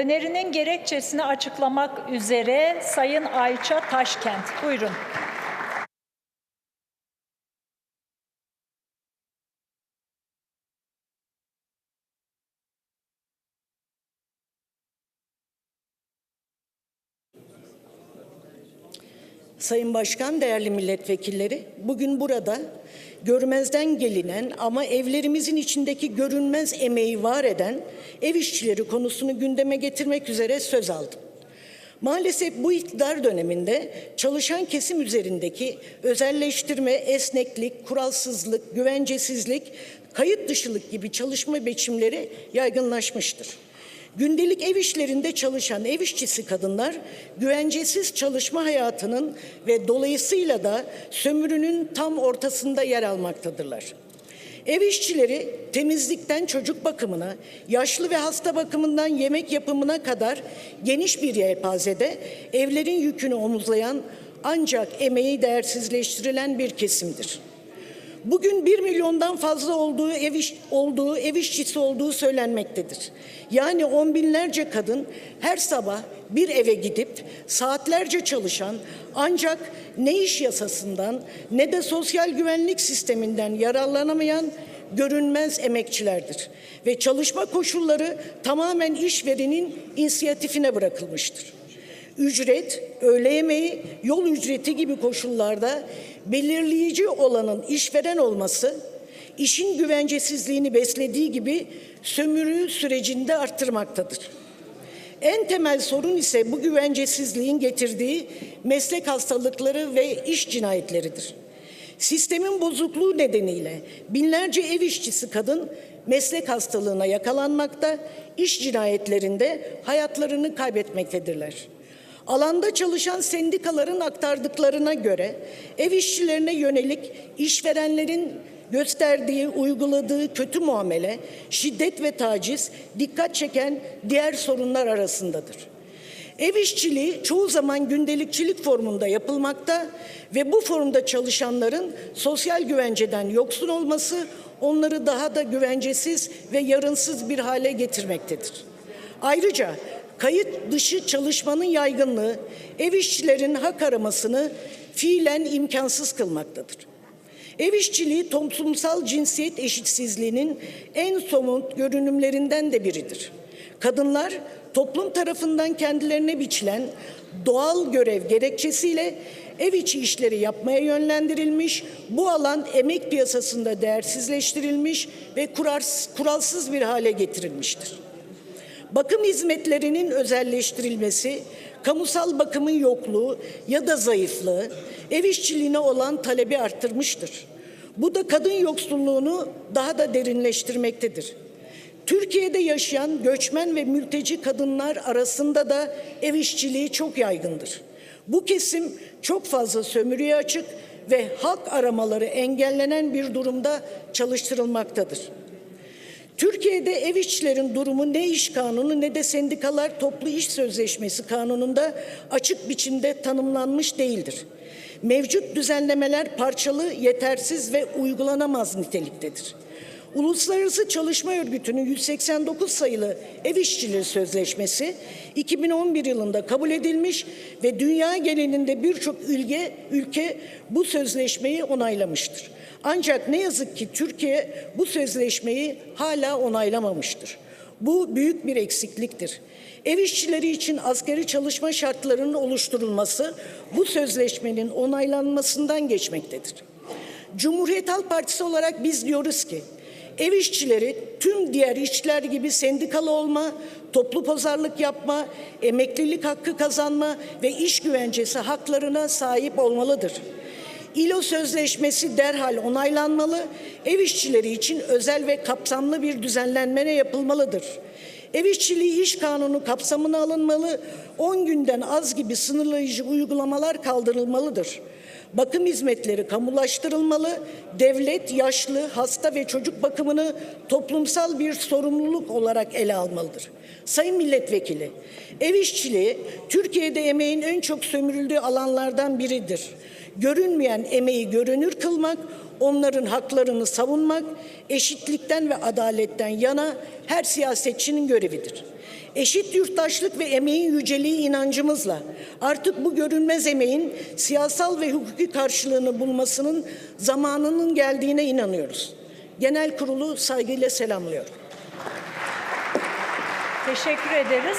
Önerinin gerekçesini açıklamak üzere Sayın Ayça Taşkent. Buyurun. Sayın Başkan, değerli milletvekilleri, bugün burada görmezden gelinen ama evlerimizin içindeki görünmez emeği var eden ev işçileri konusunu gündeme getirmek üzere söz aldım. Maalesef bu iktidar döneminde çalışan kesim üzerindeki özelleştirme, esneklik, kuralsızlık, güvencesizlik, kayıt dışılık gibi çalışma biçimleri yaygınlaşmıştır. Gündelik ev işlerinde çalışan ev işçisi kadınlar güvencesiz çalışma hayatının ve dolayısıyla da sömürünün tam ortasında yer almaktadırlar. Ev işçileri temizlikten çocuk bakımına, yaşlı ve hasta bakımından yemek yapımına kadar geniş bir yelpazede evlerin yükünü omuzlayan ancak emeği değersizleştirilen bir kesimdir. Bugün bir milyondan fazla olduğu ev, iş, olduğu ev işçisi olduğu söylenmektedir. Yani on binlerce kadın her sabah bir eve gidip saatlerce çalışan ancak ne iş yasasından ne de sosyal güvenlik sisteminden yararlanamayan görünmez emekçilerdir. Ve çalışma koşulları tamamen işverenin inisiyatifine bırakılmıştır. Ücret, öğle yemeği, yol ücreti gibi koşullarda belirleyici olanın işveren olması, işin güvencesizliğini beslediği gibi sömürü sürecinde arttırmaktadır. En temel sorun ise bu güvencesizliğin getirdiği meslek hastalıkları ve iş cinayetleridir. Sistemin bozukluğu nedeniyle binlerce ev işçisi kadın meslek hastalığına yakalanmakta, iş cinayetlerinde hayatlarını kaybetmektedirler. Alanda çalışan sendikaların aktardıklarına göre ev işçilerine yönelik işverenlerin gösterdiği, uyguladığı kötü muamele, şiddet ve taciz dikkat çeken diğer sorunlar arasındadır. Ev işçiliği çoğu zaman gündelikçilik formunda yapılmakta ve bu formda çalışanların sosyal güvenceden yoksun olması onları daha da güvencesiz ve yarınsız bir hale getirmektedir. Ayrıca kayıt dışı çalışmanın yaygınlığı ev işçilerin hak aramasını fiilen imkansız kılmaktadır. Ev işçiliği toplumsal cinsiyet eşitsizliğinin en somut görünümlerinden de biridir. Kadınlar toplum tarafından kendilerine biçilen doğal görev gerekçesiyle ev içi işleri yapmaya yönlendirilmiş, bu alan emek piyasasında değersizleştirilmiş ve kuralsız bir hale getirilmiştir. Bakım hizmetlerinin özelleştirilmesi, kamusal bakımın yokluğu ya da zayıflığı ev işçiliğine olan talebi arttırmıştır. Bu da kadın yoksulluğunu daha da derinleştirmektedir. Türkiye'de yaşayan göçmen ve mülteci kadınlar arasında da ev işçiliği çok yaygındır. Bu kesim çok fazla sömürüye açık ve hak aramaları engellenen bir durumda çalıştırılmaktadır. Türkiye'de ev işçilerin durumu ne iş kanunu ne de sendikalar toplu iş sözleşmesi kanununda açık biçimde tanımlanmış değildir. Mevcut düzenlemeler parçalı, yetersiz ve uygulanamaz niteliktedir. Uluslararası Çalışma Örgütü'nün 189 sayılı Ev İşçileri Sözleşmesi 2011 yılında kabul edilmiş ve dünya genelinde birçok ülke, ülke bu sözleşmeyi onaylamıştır. Ancak ne yazık ki Türkiye bu sözleşmeyi hala onaylamamıştır. Bu büyük bir eksikliktir. Ev işçileri için askeri çalışma şartlarının oluşturulması bu sözleşmenin onaylanmasından geçmektedir. Cumhuriyet Halk Partisi olarak biz diyoruz ki ev işçileri tüm diğer işçiler gibi sendikalı olma, toplu pazarlık yapma, emeklilik hakkı kazanma ve iş güvencesi haklarına sahip olmalıdır. İLO Sözleşmesi derhal onaylanmalı, ev işçileri için özel ve kapsamlı bir düzenlenme yapılmalıdır. Ev işçiliği iş kanunu kapsamına alınmalı, 10 günden az gibi sınırlayıcı uygulamalar kaldırılmalıdır. Bakım hizmetleri kamulaştırılmalı, devlet yaşlı, hasta ve çocuk bakımını toplumsal bir sorumluluk olarak ele almalıdır. Sayın milletvekili, ev işçiliği Türkiye'de emeğin en çok sömürüldüğü alanlardan biridir. Görünmeyen emeği görünür kılmak, onların haklarını savunmak, eşitlikten ve adaletten yana her siyasetçinin görevidir. Eşit yurttaşlık ve emeğin yüceliği inancımızla artık bu görünmez emeğin siyasal ve hukuki karşılığını bulmasının zamanının geldiğine inanıyoruz. Genel kurulu saygıyla selamlıyorum. Teşekkür ederiz.